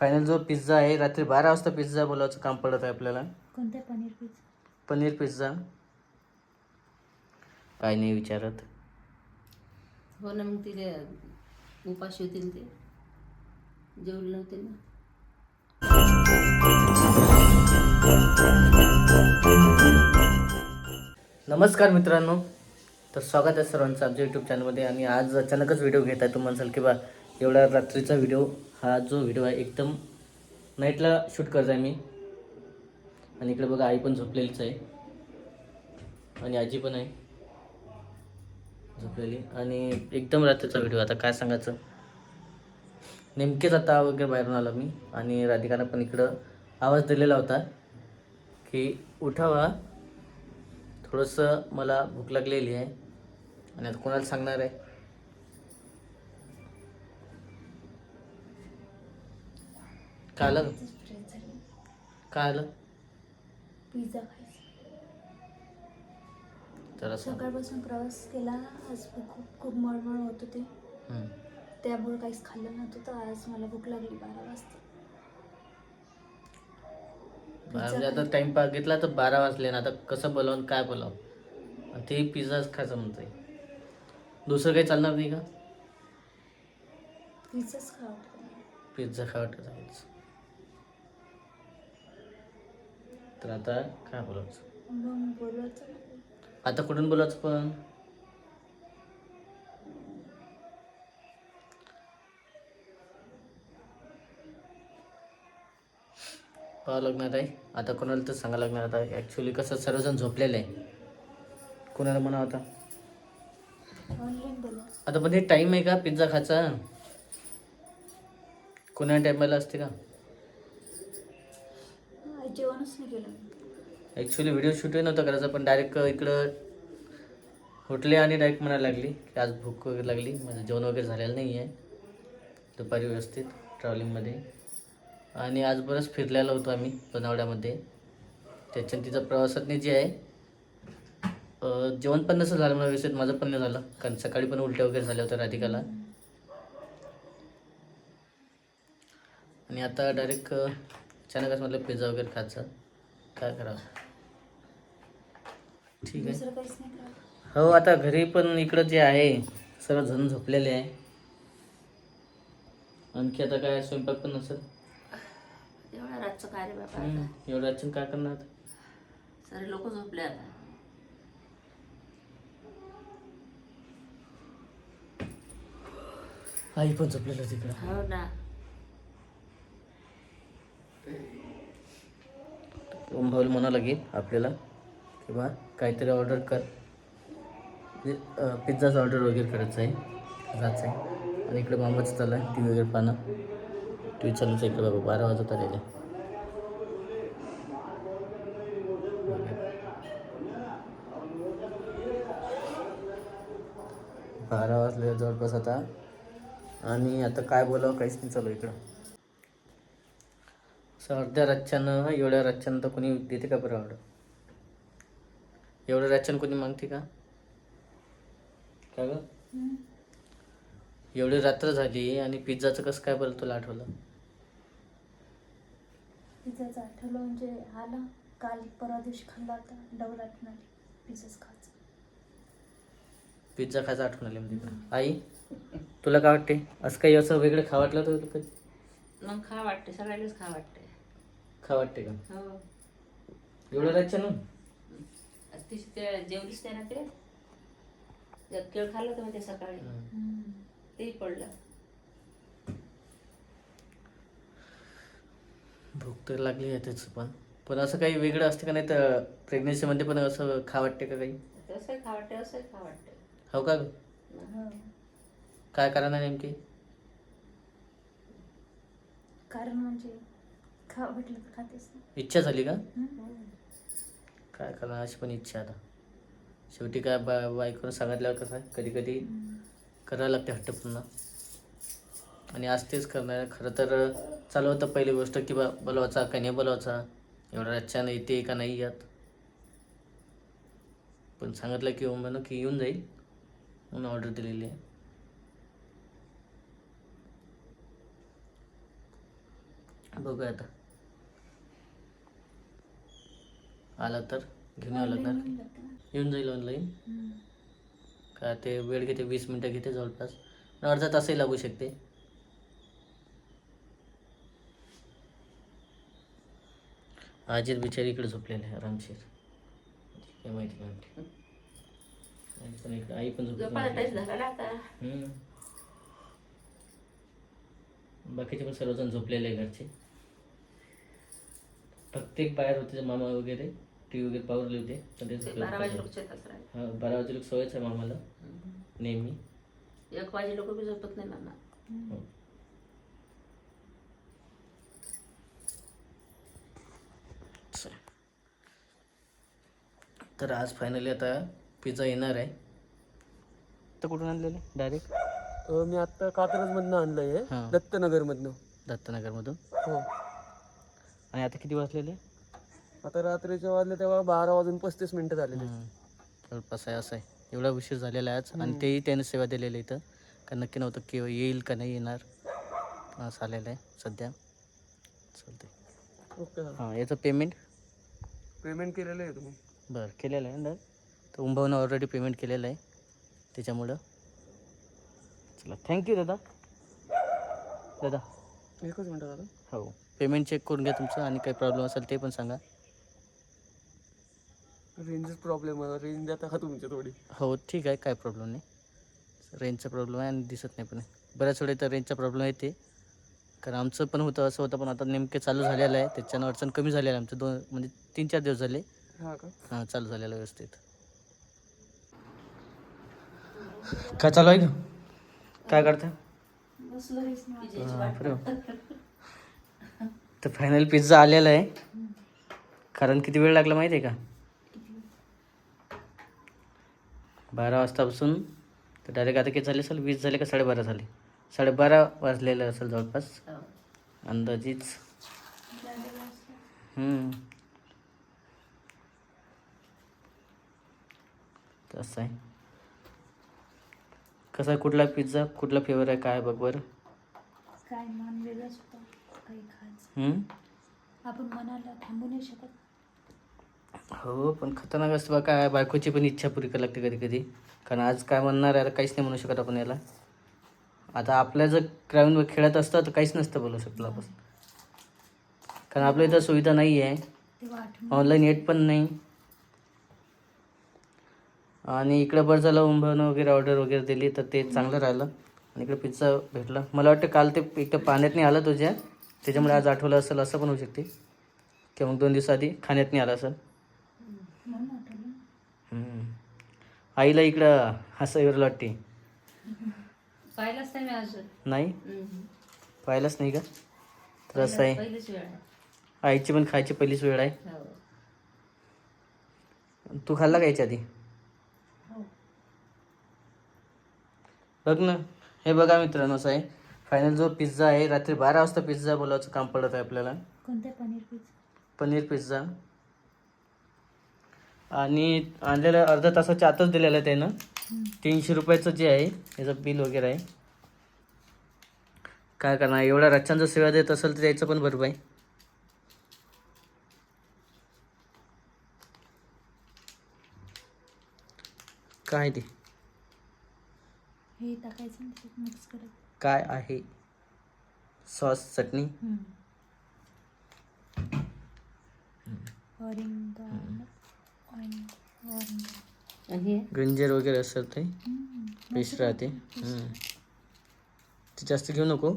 Final जो pizza आहे रात्री बारा वाजता पिझ्झा बोलावचं काम पडत आहे आपल्याला. कोणत्या पनीर पिझ्झा पनीर पिझ्झा काय नाही विचारत. हो ना मग तिथे उपाशी होतील ते. जेवले नव्हते ना. नमस्कार मित्रांनो. तर स्वागत आहे सर्वांचं आमच्या यूट्यूब चॅनलमध्ये आणि आज अचानकच व्हिडिओ घेत आहे तुम्हाला म्हणाल की बा. एवढा रात्रीचा व्हिडिओ हा जो व्हिडिओ आहे एकदम नाईटला शूट करत आहे मी. आणि इकडे बघा आई पण झोपलेलीच आहे. आणि आजी पण आहे. झोपलेली. आणि एकदम रात्रीचा व्हिडिओ आता काय सांगायचं? नेमकेच आता वगैरे बाहेरून आलो मी. आणि राधिकानं पण इकडं आवाज दिलेला होता की उठावा. थोडंसं मला भूक लागलेली आहे. आणि आता कोणाला सांगणार आहे? काय आलं काय आलं पिझ्झा खायचा. तर असं सकाळपासून प्रवास केला. आज खूप खूप मळमळ होत होती. हम्म. त्यामुळे काहीच खाल्लं नव्हतं तर आज मला भूक लागली बारा वाजता. बारा म्हणजे आता टाइम पा घेतला तर बारा वाजले ना. आता कसं बोलावून काय बोलावं? आणि ते पिझ्झाच खायचं म्हणतंय. दुसरं काही चालणार नाही का? पिझ्झाच खा वाटतं मला. पिझ्झा खा वाटत आहेच तर आता काय बोलायचं? मग. आता कुठून बोलायचं पण? पाहावं लागणार आहे आता कोणाला तर सांगावं लागणार आता ॲक्च्युली कसं सर्वजण झोपलेलं आहे. कोणाला म्हणा आता? ऑनलाईन आता पण हे टाईम आहे का? पिझ्झा खायचा? कोणा टायमाला असते का? जेवणच नाही केलं ॲक्च्युली व्हिडिओ शूटही नव्हता करायचा पण डायरेक्ट इकडं होटले आणि डायरेक्ट म्हणायला लागली की आज भूक वगैरे लागली माझं जेवण वगैरे झालेलं नाही आहे दुपारी व्यवस्थित ट्रॅव्हलिंगमध्ये आणि आज बरंच फिरलेलो होतो आम्ही लोणावळ्यामध्ये त्याच्यानं तिचा प्रवासातने जे आहे अं, जेवण पण नसं झालं मला व्यवस्थित माझं पण नाही झालं. कारण सकाळी पण उलट्या वगैरे झाल्या होत्या राधिकाला. आणि आता डायरेक्ट अचानकच म्हटलं पिझ्झा वगैरे खायचा काय करावं ठीक आहे हो आता घरी पण इकडं जे आहे सर्व जण झोपलेले आहे. आणखी आता काय स्वयंपाक पण नसेल एवढा रातचं काय रे बाबा हम्म, एवढं अचानक काय करणार आता? सारे लोक झोपले आता. आई पण झोपलेलं तिकडं. हो ना. ओम भाऊला म्हणा लागेल आपल्याला की बा काहीतरी ऑर्डर कर. म्हणजे, पिझ्झाचं ऑर्डर वगैरे करायचं आहे. जायचं आहे. आणि इकडे मामाचं चाललं आहे. टी व्ही वगैरे पाहणं. टी व्ही चालूच आहे इकडे बाबा. बारा वाजत आलेले. बारा वाजले जवळपास आता. आणि आता काय बोलावं? काहीच नाही चालू इकडं. अर्ध्या रातच्यानं एवढ्या रातच्यानं तर कोणी देते का बरं ऑर्डर एवढ्या रातच्यानं कोणी मागते का? काय ग? हम्म. एवढी रात्र झाली आणि पिझ्झाचं कसं काय बरं तुला आठवलं? पिझ्झाचं आठवलं म्हणजे आलं काल परवा दिवशी खाल्ला होता डबल आठवण आली पिझ्झाच खायचं. पिझ्झा खायचं आठवण आली म्हणजे. आई तुला काय वाटते? असं काही असं वेगळं खा वाटलं तर मग खा वाटते सगळ्यांनाच खा वाटते. खा वाटते का? हो. एवढ्या रातच्यानं आज तिची ते जेवलीच ते ना ते? एक केळ खाल्लं होतं ते सकाळी. तेही पडलं. भूक तर लागली आहे त्याचं पण. पण असं काही वेगळं असते का नाही तर प्रेग्नेन्सीमध्ये पण असं खा वाटते का काही? तसंही खा वाटते असंही खा वाटते. हो का? ग? हो. काय कारण आहे नेमकी? कारण म्हणजे? खा म्हटलं तर खातेच ना. इच्छा झाली का. काय करणार अशी पण इच्छा आता. शेवटी काय बा बायकोनं सांगितल्यावर कसं आहे कधी कधी करायला लागते हट्ट पुन्हा. आणि आज तेच करणार. खरं तर चालू होतं पहिली गोष्ट की बा बोलवायचा का नाही बोलवायचा? एवढ्या रातच्यानं येते का नाही येत. पण सांगितलं की म्हणून की येऊन जाईल म्हणून ऑर्डर दिलेली आहे. बघूया आता. आला तर? घेऊन यावं लागणार? येऊन जाईल ऑनलाईन. का ते वेळ घेते वीस मिनटं घेते जवळपास? अर्धा तासही लागू शकते. आजीर बिचारी इकडे झोपलेले आहे आरामशीर काय माहिती नाही आई पण इकडे आई पण झोपायला झोपली. बाकीचे पण सर्वजण झोपलेले आहे घरचे. एक बाहेर होते मामा वगैरे. टी व्ही वगैरे पावरले होते झोपले बारा वाजे. लोक शेतात राहिले हा बारा वाजे लोक सवयच आहे मामाला नेहमी. एक वाजे लोक बी झोपत नाही नाना हो. तर आज फायनली आता पिझ्झा येणार आहे. तर कुठून आणलेलं डायरेक्ट अ, मी आत्ता कात्रजमधनं आणलं आहे हां. दत्तनगरमधनं. दत्तनगरमधून? हो. आणि आता किती वाजलेले? आता रात्रीच्या वाजले तेव्हा बारा वाजून पस्तीस मिनिटं झालेले. जवळपास आहे असं आहे. एवढा उशीर झालेला आहे आज. आणि तेही त्याने सेवा दिलेली इथं. का नक्की नव्हतं की येईल का नाही येणार. पण असं आलेलं आहे सध्या. चालते ओके हां याचं पेमेंट पेमेंट केलेलं आहे तुम्ही. बरं केलेलं आहे ना? तर उंभावनं ऑलरेडी पेमेंट केलेलं आहे. त्याच्यामुळं. चला थँक्यू दादा. दादा. एकच मिनटं झालं हो. पेमेंट चेक करून घ्या तुमचं. आणि काही प्रॉब्लेम असेल ते पण सांगा. रेंजच प्रॉब्लेम आहे. रेंज देता का तुमची थोडी? हो ठीक आहे. काय प्रॉब्लेम नाही. रेंजचा प्रॉब्लेम आहे आणि दिसत नाही पण. बऱ्याच वेळे तर रेंजचा प्रॉब्लेम येते. कारण आमचं पण होतं असं होतं पण आता नेमके चालू झालेलं आहे. त्याच्यानं अडचण कमी झालेलं आहे आमचं. दोन म्हणजे तीन चार दिवस झाले. हा का? हां चालू झालेलं व्यवस्थित. काय चालू आहे का काय करता. तर फायनल पिझ्झा आलेला आहे. कारण किती वेळ लागला माहिती आहे का? बारा वाजतापासून तर डायरेक्ट आता किती झाले असेल? वीस झाले का साडेबारा झाले? साडेबारा वाजलेलं असेल जवळपास. हो. अंदाजीच. तसं आहे. कसा कुठला पिझ्झा कुठला फ्लेवर आहे? काय बघ बरं. काय मन वेगळंच होतं काही? आपण मनाला थांबू नाही शकत. हो पण खतरनाक असतं बा काय बायकोची पण इच्छा पुरी करावी लागते कधी कधी कारण आज काय म्हणणार आहे काहीच नाही म्हणू शकत आपण याला. आता आपल्या जर ग्रामीण खेळत असतं तर काहीच नसतं बोलू शकतो आपण. कारण आपल्या इथं सुविधा नाही आहे ऑनलाईन येत पण नाही. आणि इकडं बरं झालं उंबवणं वगैरे ऑर्डर वगैरे दिली तर ते चांगलं राहिलं. आणि इकडे पिझ्झा भेटला. मला वाटतं काल ते एकटं पाण्यात नाही आलं तुझ्या. त्याच्यामुळे आज आठवलं असेल असं पण होऊ शकते. किंवा मग दोन दिवस आधी खाण्यात नाही आलं असेल. हम्म. आईला इकडं हसं येऊ वाटते पाहिलंच नाही मी अजून. नाही? हम्म. पाहिलंच नाही का? तर असं आहे. पहिलीच वेळ आहे. आईची पण खायची पहिलीच वेळ आहे. हो. तू खाल्ला का याच्या आधी? हो. बघ ना. हे बघा मित्रांनो असं आहे. फायनल जो पिझ्झा आहे रात्री बारा वाजता पिझ्झा बोलावचं काम पडत आहे आपल्याला. कोणत्या पनीर पिझ्झा पनीर पिझ्झा आणि आणलेलं अर्ध्या तासाच्या आतच दिलेलं आहे त्यानं. तीनशे रुपयाचं जे आहे याचं बिल वगैरे आहे. काय करणार एवढ्या रच्चांचं जर सेवा देत असेल तर त्याचं पण बरोबर आहे काय ते? हे टाकायचं आणि त्याच्यात मिक्स करायचं काय आहे? सॉस चटणी? आणि गंजर वगैरे असतं ते. पेस्ट राहते. ते जास्त घेऊ नको.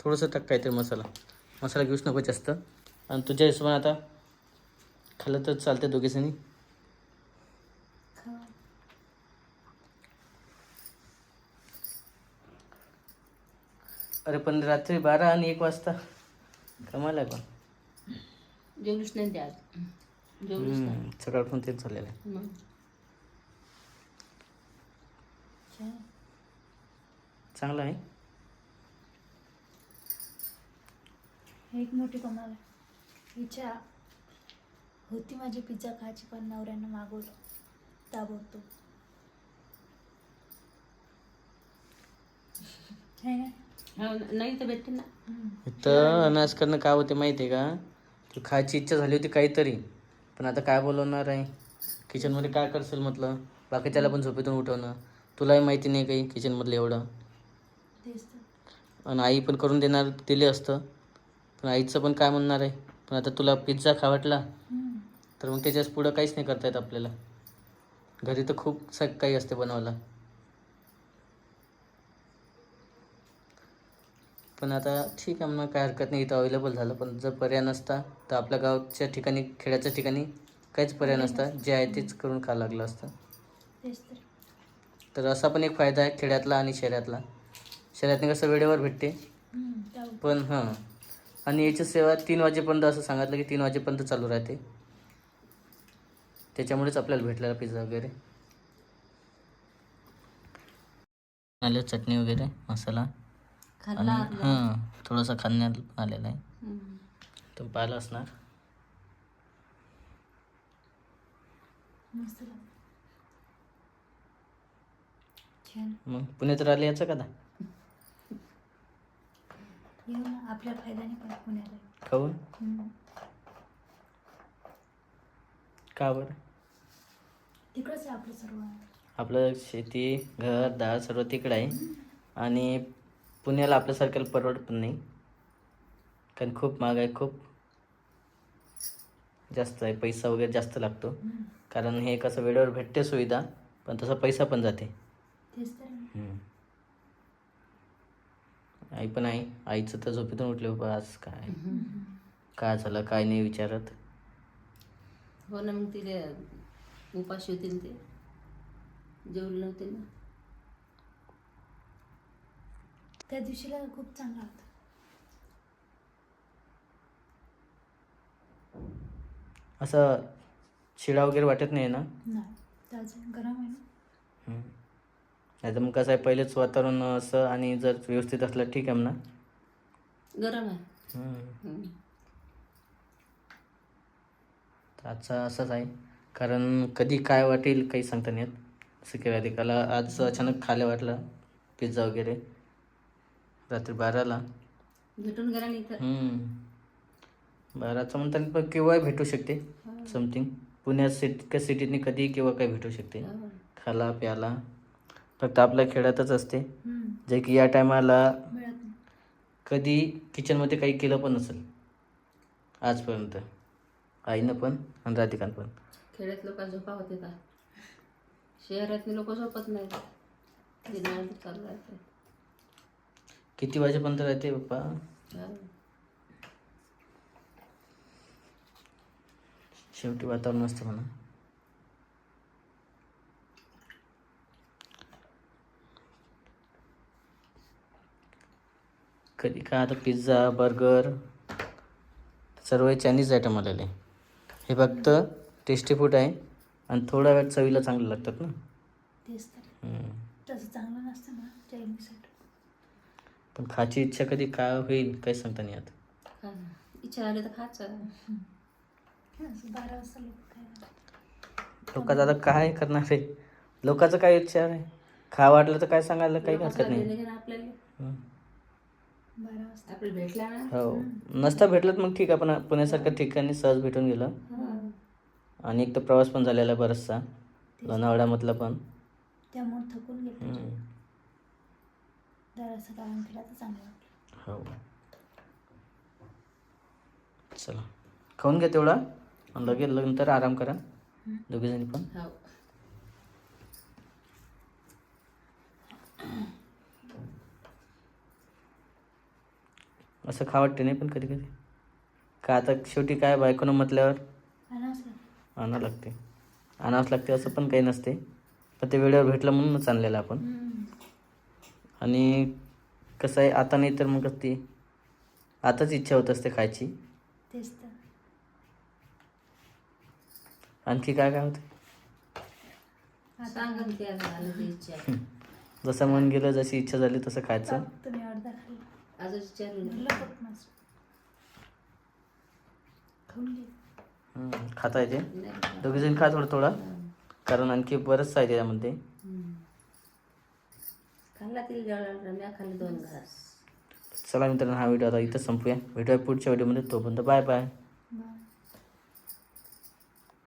थोडंसं टाक काहीतरी मसाला. मसाला घेऊच नको जास्त. आणि तुझ्या हिशोबाने आता खाल्लं तर चालते दोघीजणी अरे पण रात्री बारा आणि एक वाजता. कमाल आहे पण. जेवलीच नाही ते हम्म, सकाळपासून तेच झालेलं आहे. मग? छान. चांगलं आहे. एक मोठी कमाल आहे. इच्छा होती माझी पिझ्झा खायची पण नवऱ्यानं मागवलं. ताबडतोब. है ना? हो नाही तर भेटते ना. इथं अनास करणं काय होते माहिती आहे का? ती खायची इच्छा झाली होती काहीतरी. पण आता काय बोलवणार आहे? किचनमध्ये काय करशील म्हटलं? बाकीच्याला पण झोपेतून उठवणं. तुलाही माहिती नाही काही किचनमधलं एवढं. आणि आई पण करून देणार दिले असतं. पण आईचं पण काय म्हणणार आहे? पण आता तुला पिझ्झा खा वाटला हम्म. तर मग त्याच्याच पुढं काहीच नाही करता येत आपल्याला. घरी तर खूप काही असते बनवायला. पण आता ठीक आहे मग काय हरकत नाही. इथं अवेलेबल झालं. पण जर पर्याय नसता तर आपल्या गावच्या ठिकाणी खेड्याच्या ठिकाणी काहीच पर्याय नसता. जे आहे तेच करून खा लागलं असतं. तेच तर. तर असा पण एक फायदा आहे खेड्यातला आणि शहरातला. शहरातने कसं वेळेवर भेटते. हम्म, पण हां. आणि याची सेवा तीन वाजेपर्यंत असं सांगितलं की तीन वाजेपर्यंत चालू राहते. त्याच्यामुळेच आपल्याला भेटलेला पिझ्झा वगैरे. आलं चटणी वगैरे मसाला. आणि हां थोडासा खाण्यात आलेला आहे. तुम्ही पाहिलं असणार. मग पुण्यात राहिले याचं का येऊ ना आपल्या फायद्याने पण पुण्याला खाऊन. का बरं? तिकडंच आहे आपलं सर्व. आपलं शेती घर दार सर्व तिकडं आहे. आणि पुण्याला आपल्यासारख्याला परवडत पण नाही. कारण खूप महाग आहे खूप जास्त आहे. पैसा वगैरे जास्त लागतो. कारण हे कसं वेळेवर भेटते सुविधा पण तसा पैसा पण जाते. आई पण आहे. आईचं तर झोपेतून उठले आज काय? काय झालं काय नाही विचारत. हो ना मग तिले उपाशी होतील ते. जेवले नव्हते ना? त्या दिवशीला खूप चांगला होता. असं शिळा वगैरे वाटत नाही ना? नाही ताजं गरम आहे ना. नाही तर मग कसं आहे पहिलेच वातावरण असं आणि जर व्यवस्थित असलं ठीक आहे म्हणा गरम आहे. हम्म. हम्म. तर आजचा असंच आहे. कारण कधी काय वाटेल काही सांगता नाही येत. असं की राधिकाला आज अचानक खायला वाटलं पिझ्झा वगैरे. रात्री बाराला. भेटून गेला नाही तर. हम्म. बाराचं म्हणताना पण केव्हाही भेटू शकते. समथिंग. पुण्यात सिटी का सिटीतनी कधी केव्हा काय भेटू शकते. हो. खाला प्याला. फक्त आपल्या खेड्यातच असते. हम्म. जे की या टायमाला मिळत नाही. कधी किचनमध्ये काही केलं पण नसेल. आजपर्यंत. आईनं पण आणि राधिकानं पण. खेड्यात लोक झोपा होते का? शहरातले लोक झोपत नाही दिनावर चालू राहते किती वाजेपर्यंत राहते पप्पा? शेवटी वातावरण असतं म्हणा. कधी काय आता पिझ्झा बर्गर सर्व चायनीज आयटम आलेले. हे फक्त टेस्टी फूड आहे आणि थोड्या वेळ चवीला चांगलं लागतात ना तेच तर हम्म. तसं चांगलं नसतं ना चायनीजसाठी पण खायची इच्छा कधी काय होईल काही सांगता नाही खा ना. इच्छा आली तर खायचं असं बारा वाजता लोक काय लोकांचं आता काय करणार आहे? लोकांचं काय विचार आहे? खा वाटलं तर काय सांगायला काही हरकत नाही. देणं घेणं आपल्याला. हम्म. बारा वाजता. आपल्याला भेटला ना? हो. नसता भेटलं तर मग ठीक आहे पण पुण्यासारख्या ठिकाणी सहज भेटून गेलं. हो. आणि एक तर प्रवास पण झालेला आहे बराचसा. लोणावळ्यामधला पण. त्यामुळे थकून गेलो काम केलं तर चांगलं वाटलं. हो. चला. खाऊन घ्या तेवढा. आणि लगेच नंतर आराम करा. दोघीजणी पण. हो. असं खा वाटते नाही पण कधी कधी. का आता शेवटी काय बायकोनं म्हटल्यावर? आणि असं आणावं लागते. आणावंच लागते असं पण काही नसते. पण ते वेळेवर भेटलं म्हणूनच आणलेलं आपण. आणि कसं आहे आता नाही तर मग ती आताच इच्छा होत असते खायची. तेच तर. आणखी काय काय होतं? त्या जसं मन गेलं जशी इच्छा झाली तसं खायचं. तुम्ही अर्धा खाल्ला. खाऊन घे. हम्म, खाता येते. नाही. दोघीजण खा थोडं थोडं कारण आणखी बरंच आहे त्याच्यामध्ये. खाल्ला तिला मी दोन घास. चला मित्रांनो हा व्हिडिओ आता इथं संपूया. व्हिडिओ पुढच्या व्हिडिओमध्ये. तोपर्यंत बाय बाय.